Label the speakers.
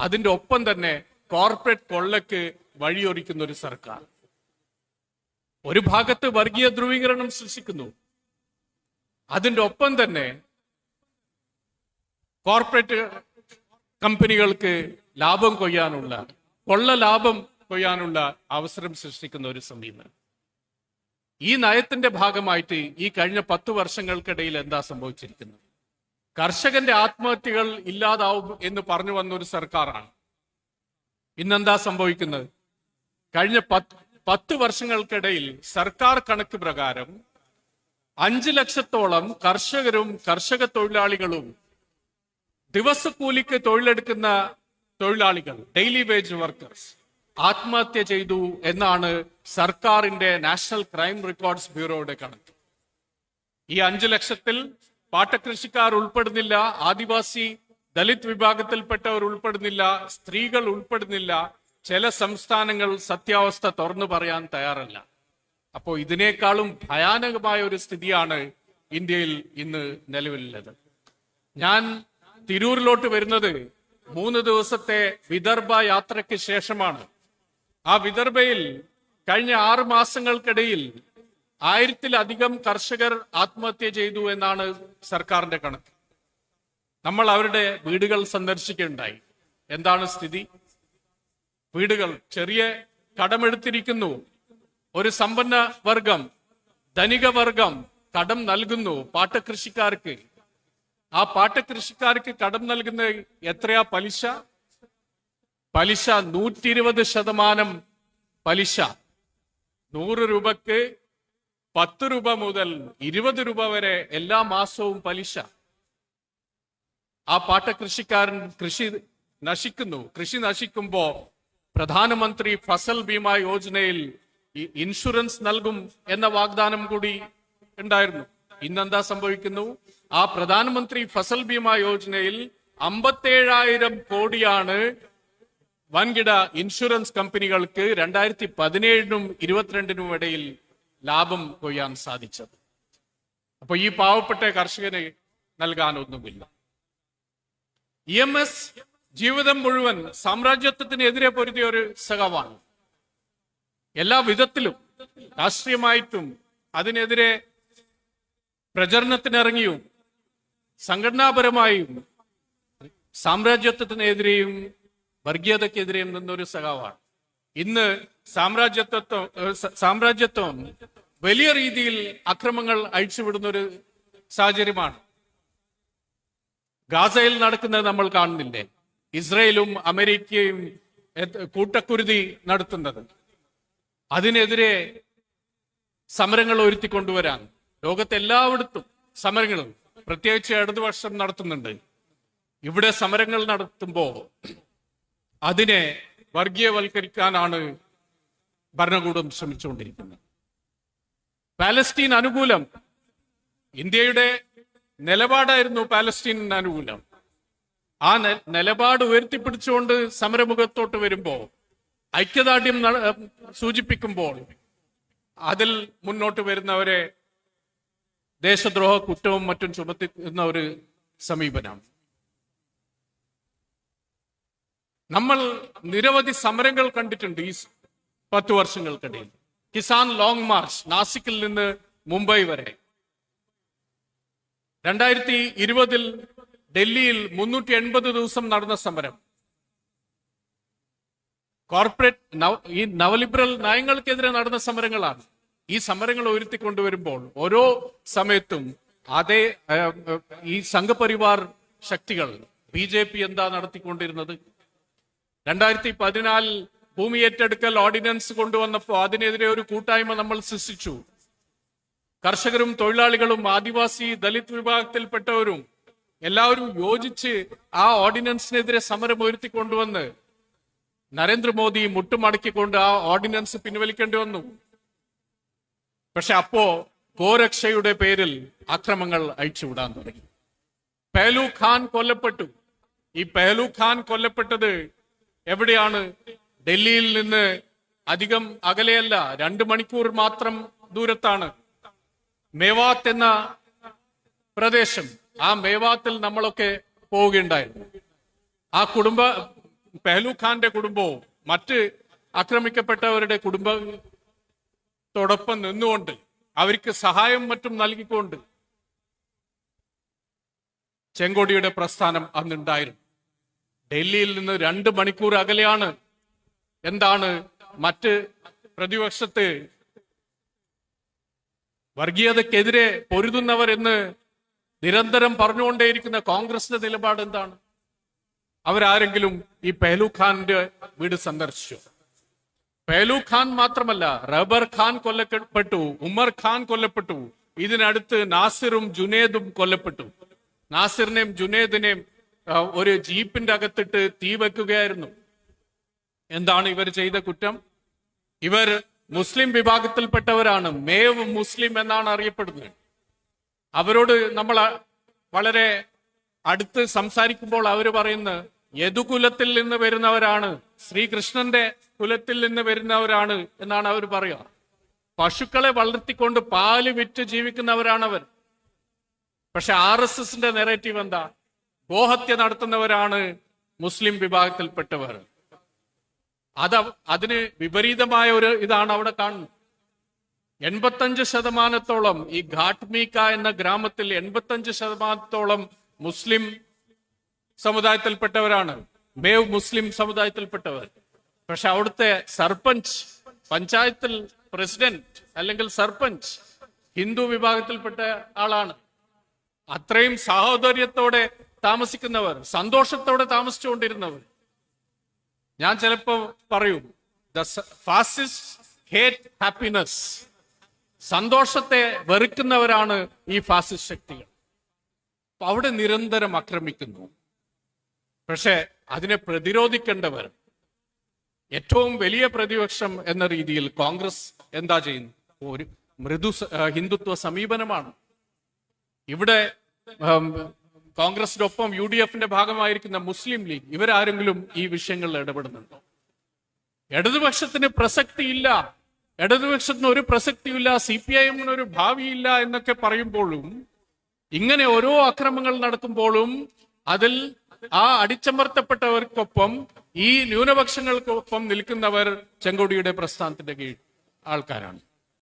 Speaker 1: അതിന്റെ ഒപ്പം തന്നെ കോർപ്പറേറ്റ് കൊള്ളക്ക് വഴിയൊരുക്കുന്ന ഒരു സർക്കാർ. ഒരു ഭാഗത്ത് വർഗീയ ധ്രുവീകരണം സൃഷ്ടിക്കുന്നു. അതിന്റെ ഒപ്പം തന്നെ കോർപ്പറേറ്റ് കമ്പനികൾക്ക് ലാഭം കൊയ്യാനുള്ള കൊള്ള ലാഭം കൊയ്യാനുള്ള അവസരം സൃഷ്ടിക്കുന്ന ഒരു സമീപനം. ഈ നയത്തിന്റെ ഭാഗമായിട്ട് ഈ കഴിഞ്ഞ പത്ത് വർഷങ്ങൾക്കിടയിൽ എന്താ സംഭവിച്ചിരിക്കുന്നത്? കർഷകന്റെ ആത്മഹത്യകൾ ഇല്ലാതാവും എന്ന് പറഞ്ഞു വന്ന ഒരു സർക്കാരാണ്. ഇന്നെന്താ സംഭവിക്കുന്നത്? കഴിഞ്ഞ പത്ത് പത്ത് വർഷങ്ങൾക്കിടയിൽ സർക്കാർ കണക്ക് പ്രകാരം അഞ്ച് ലക്ഷത്തോളം കർഷകരും കർഷക തൊഴിലാളികളും ദിവസക്കൂലിക്ക് തൊഴിലെടുക്കുന്ന തൊഴിലാളികൾ ഡെയിലി വേജ് വർക്കേഴ്സ് ആത്മഹത്യ ചെയ്തു എന്നാണ് സർക്കാരിന്റെ നാഷണൽ ക്രൈം റെക്കോർഡ്സ് ബ്യൂറോയുടെ കണക്ക്. ഈ അഞ്ചു ലക്ഷത്തിൽ പാട്ടകൃഷിക്കാർ ഉൾപ്പെടുന്നില്ല ആദിവാസി ദലിത് വിഭാഗത്തിൽപ്പെട്ടവർ ഉൾപ്പെടുന്നില്ല സ്ത്രീകൾ ഉൾപ്പെടുന്നില്ല ചില സംസ്ഥാനങ്ങൾ സത്യാവസ്ഥ തുറന്നു പറയാൻ തയ്യാറല്ല. അപ്പോൾ ഇതിനേക്കാളും ഭയാനകമായ ഒരു സ്ഥിതിയാണ് ഇന്ത്യയിൽ ഇന്ന് നിലവിലുള്ളത്. ഞാൻ തിരൂരിലോട്ട് വരുന്നത് മൂന്ന് ദിവസത്തെ വിദർഭ യാത്രയ്ക്ക് ശേഷമാണ്. ആ വിദർഭയിൽ കഴിഞ്ഞ ആറ് മാസങ്ങൾക്കിടയിൽ ആയിരത്തിലധികം കർഷകർ ആത്മഹത്യ ചെയ്തു എന്നാണ് സർക്കാരിന്റെ കണക്ക്. നമ്മൾ അവരുടെ വീടുകൾ സന്ദർശിക്കുകയുണ്ടായി. എന്താണ് സ്ഥിതി? വീടുകൾ ചെറിയ കടമെടുത്തിരിക്കുന്നു. ഒരു സമ്പന്ന വർഗം ധനിക വർഗം കടം നൽകുന്നു പാട്ടകൃഷിക്കാർക്ക്. ആ പാട്ടകൃഷിക്കാർക്ക് കടം നൽകുന്ന എത്രയാ പലിശ? പലിശ നൂറ്റി ഇരുപത് ശതമാനം പലിശ. നൂറ് രൂപക്ക് പത്ത് രൂപ മുതൽ ഇരുപത് രൂപ വരെ എല്ലാ മാസവും പലിശ. ആ പാട്ട കൃഷിക്കാരൻ കൃഷി നശിക്കുന്നു. കൃഷി നശിക്കുമ്പോ പ്രധാനമന്ത്രി ഫസൽ ബീമ യോജനയിൽ ഇൻഷുറൻസ് നൽകും എന്ന വാഗ്ദാനം കൂടി ഉണ്ടായിരുന്നു. ഇന്നെന്താ സംഭവിക്കുന്നു? ആ പ്രധാനമന്ത്രി ഫസൽ ബീമ യോജനയിൽ അമ്പത്തേഴായിരം കോടിയാണ് വൻകിട ഇൻഷുറൻസ് കമ്പനികൾക്ക് രണ്ടായിരത്തി പതിനേഴിനും ഇരുപത്തിരണ്ടിനും ഇടയിൽ ലാഭം കൊയ്യാൻ സാധിച്ചത്. അപ്പൊ ഈ പാവപ്പെട്ട കർഷകന് നൽകാനൊന്നുമില്ല. ഇ എം എസ് ജീവിതം മുഴുവൻ സാമ്രാജ്യത്വത്തിനെതിരെ പൊരുതിയ ഒരു സഖവാണ് എല്ലാ വിധത്തിലും രാഷ്ട്രീയമായിട്ടും അതിനെതിരെ പ്രചരണത്തിനിറങ്ങിയും സംഘടനാപരമായും സാമ്രാജ്യത്വത്തിനെതിരെയും വർഗീയതക്കെതിരെയും നിന്നൊരു സഖാവാണ് ഇന്ന് സാമ്രാജ്യത്വ സാമ്രാജ്യത്വം വലിയ രീതിയിൽ അക്രമങ്ങൾ അഴിച്ചുവിടുന്ന ഒരു സാഹചര്യമാണ്. ഗാസയിൽ നടക്കുന്നത് നമ്മൾ കാണുന്നില്ലേ? ഇസ്രയേലും അമേരിക്കയും കൂട്ടക്കുരുതി നടത്തുന്നത്. അതിനെതിരെ സമരങ്ങൾ ഒരുത്തിക്കൊണ്ടുവരാൻ ലോകത്തെ എല്ലായിടത്തും സമരങ്ങൾ പ്രത്യേകിച്ച് ഇടതുപക്ഷം നടത്തുന്നുണ്ട്. ഇവിടെ സമരങ്ങൾ നടത്തുമ്പോൾ അതിനെ വർഗീയവൽക്കരിക്കാനാണ് ഭരണകൂടം ശ്രമിച്ചുകൊണ്ടിരിക്കുന്നത്. പാലസ്തീൻ അനുകൂലം ഇന്ത്യയുടെ നിലപാടായിരുന്നു പാലസ്തീൻ അനുകൂലം ആ നിലപാട് ഉയർത്തിപ്പിടിച്ചുകൊണ്ട് സമരമുഖത്തോട്ട് വരുമ്പോൾ ഐക്യദാർഢ്യം സൂചിപ്പിക്കുമ്പോൾ അതിൽ മുന്നോട്ട് വരുന്നവരെ ദേശദ്രോഹ കുറ്റവും മറ്റും ചുമത്തുന്ന ഒരു സമീപനം. നമ്മൾ നിരവധി സമരങ്ങൾ കണ്ടിട്ടുണ്ട് ഈ പത്തു വർഷങ്ങൾക്കിടയിൽ. കിസാൻ ലോങ് മാർച്ച് നാസിക്കിൽ നിന്ന് മുംബൈ വരെ. രണ്ടായിരത്തി ഇരുപതിൽ ഡൽഹിയിൽ മുന്നൂറ്റി എൺപത് ദിവസം നടന്ന സമരം. കോർപ്പറേറ്റ് ഈ നവലിബറൽ നയങ്ങൾക്കെതിരെ നടന്ന സമരങ്ങളാണ്. ഈ സമരങ്ങൾ ഉയർത്തിക്കൊണ്ടുവരുമ്പോൾ ഓരോ സമയത്തും അതേ ഈ സംഘപരിവാർ ശക്തികൾ ബി ജെ പി എന്താ നടത്തിക്കൊണ്ടിരുന്നത്? രണ്ടായിരത്തി പതിനാലിൽ ഭൂമി ഏറ്റെടുക്കൽ ഓർഡിനൻസ് കൊണ്ടുവന്നപ്പോൾ അതിനെതിരെ ഒരു കൂട്ടായ്മ നമ്മൾ സൃഷ്ടിച്ചു. കർഷകരും തൊഴിലാളികളും ആദിവാസി ദലിത് വിഭാഗത്തിൽപ്പെട്ടവരും എല്ലാവരും യോജിച്ച് ആ ഓർഡിനൻസിനെതിരെ സമരം ഉയർത്തിക്കൊണ്ടുവന്ന് നരേന്ദ്രമോദി മുട്ടുമടക്കിക്കൊണ്ട് ആ ഓർഡിനൻസ് പിൻവലിക്കേണ്ടി വന്നു. പക്ഷെ അപ്പോ ഗോരക്ഷയുടെ പേരിൽ അക്രമങ്ങൾ അഴിച്ചുവിടാൻ തുടങ്ങി. പെഹലു ഖാൻ കൊല്ലപ്പെട്ടു. ഈ പെഹലു ഖാൻ കൊല്ലപ്പെട്ടത് എവിടെയാണ്? ഡൽഹിയിൽ നിന്ന് അധികം അകലെയല്ല രണ്ട് മണിക്കൂർ മാത്രം ദൂരത്താണ്. മേവാത്ത് എന്ന പ്രദേശം. ആ മേവാത്തിൽ നമ്മളൊക്കെ പോവുകയുണ്ടായിരുന്നു. ആ കുടുംബ പെഹലു ഖാന്റെ കുടുംബവും മറ്റ് ആക്രമിക്കപ്പെട്ടവരുടെ കുടുംബത്തോടൊപ്പം നിന്നുകൊണ്ട് അവർക്ക് സഹായം മറ്റും നൽകിക്കൊണ്ട് ചെങ്കോടിയുടെ പ്രസ്ഥാനം അന്നുണ്ടായിരുന്നു. ഡൽഹിയിൽ നിന്ന് രണ്ട് മണിക്കൂർ അകലെയാണ് എന്താണ് മറ്റ് പ്രതിപക്ഷത്ത് വർഗീയതക്കെതിരെ പൊരുതുന്നവർ എന്ന് നിരന്തരം പറഞ്ഞുകൊണ്ടേയിരിക്കുന്ന കോൺഗ്രസിന്റെ നിലപാട് എന്താണ്? അവരാരെങ്കിലും ഈ പെഹലു ഖാന്റെ വീട് സന്ദർശിച്ചു? പെഹലു ഖാൻ മാത്രമല്ല റബർ ഖാൻ കൊല്ലപ്പെട്ടു ഉമർ ഖാൻ കൊല്ലപ്പെട്ടു ഇതിനടുത്ത് നാസിറും ജുനേദും കൊല്ലപ്പെട്ടു. നാസിറിനെയും ജുനേദിനെയും ഒരു ജീപ്പിന്റെ അകത്തിട്ട് തീ വെക്കുകയായിരുന്നു. എന്താണ് ഇവർ ചെയ്ത കുറ്റം? ഇവർ മുസ്ലിം വിഭാഗത്തിൽപ്പെട്ടവരാണ്. മേവ് മുസ്ലിം എന്നാണ് അറിയപ്പെടുന്നത്. അവരോട് നമ്മൾ വളരെ അടുത്ത് സംസാരിക്കുമ്പോൾ അവർ പറയുന്ന യദുകുലത്തിൽ നിന്ന് വരുന്നവരാണ്? ശ്രീകൃഷ്ണന്റെ കുലത്തിൽ നിന്ന് വരുന്നവരാണ് എന്നാണ് അവർ പറയുക. പശുക്കളെ വളർത്തിക്കൊണ്ട് പാൽ വിറ്റ് ജീവിക്കുന്നവരാണ് അവർ പക്ഷെ ആർ എസ് എസിന്റെ നെറേറ്റീവ് എന്താ? ഗോഹത്യ നടത്തുന്നവരാണ് മുസ്ലിം വിഭാഗത്തിൽപ്പെട്ടവർ. അത് അതിന് വിപരീതമായ ഒരു ഇതാണ് അവിടെ കാണുന്നത്. എൺപത്തഞ്ച് ശതമാനത്തോളം ഈ ഘാട്ട്മീക്ക എന്ന ഗ്രാമത്തിൽ എൺപത്തഞ്ച് ശതമാനത്തോളം മുസ്ലിം സമുദായത്തിൽപ്പെട്ടവരാണ്. മേവ് മുസ്ലിം സമുദായത്തിൽപ്പെട്ടവർ. പക്ഷെ അവിടുത്തെ സർപഞ്ച് പഞ്ചായത്തിൽ പ്രസിഡന്റ് അല്ലെങ്കിൽ സർപഞ്ച് ഹിന്ദു വിഭാഗത്തിൽപ്പെട്ട ആളാണ്. അത്രയും സാഹോദര്യത്തോടെ താമസിക്കുന്നവർ സന്തോഷത്തോടെ താമസിച്ചുകൊണ്ടിരുന്നവർ. ഞാൻ ചിലപ്പോ പറയും ദ ഫാസിസ്റ്റ് ഹേറ്റ് ഹാപ്പിനെസ് സന്തോഷത്തെ വെറുക്കുന്നവരാണ് ഈ ഫാസിസ്റ്റ് ശക്തികൾ. അപ്പൊ അവിടെ നിരന്തരം ആക്രമിക്കുന്നു പക്ഷെ അതിനെ പ്രതിരോധിക്കേണ്ടവർ ഏറ്റവും വലിയ പ്രതിപക്ഷം എന്ന രീതിയിൽ കോൺഗ്രസ് എന്താ ചെയ്യുന്നു? ഒരു മൃദു ഹിന്ദുത്വ സമീപനമാണ്. ഇവിടെ കോൺഗ്രസിനൊപ്പം യു ഡി എഫിന്റെ ഭാഗമായിരിക്കുന്ന മുസ്ലിം ലീഗ് ഇവരാരെങ്കിലും ഈ വിഷയങ്ങളിൽ ഇടപെടുന്നുണ്ടോ? ഇടതുപക്ഷത്തിന് പ്രസക്തിയില്ല. ഇടതുപക്ഷത്തിന് ഒരു പ്രസക്തിയില്ല സി പി ഐ എമ്മിന് ഒരു ഭാവിയില്ല എന്നൊക്കെ പറയുമ്പോഴും ഇങ്ങനെ ഓരോ അക്രമങ്ങൾ നടക്കുമ്പോഴും അതിൽ ആ അടിച്ചമർത്തപ്പെട്ടവർക്കൊപ്പം ഈ ന്യൂനപക്ഷങ്ങൾക്കൊപ്പം നിൽക്കുന്നവർ ചെങ്കോടിയുടെ പ്രസ്ഥാനത്തിന്റെ കീഴ് ആൾക്കാരാണ്.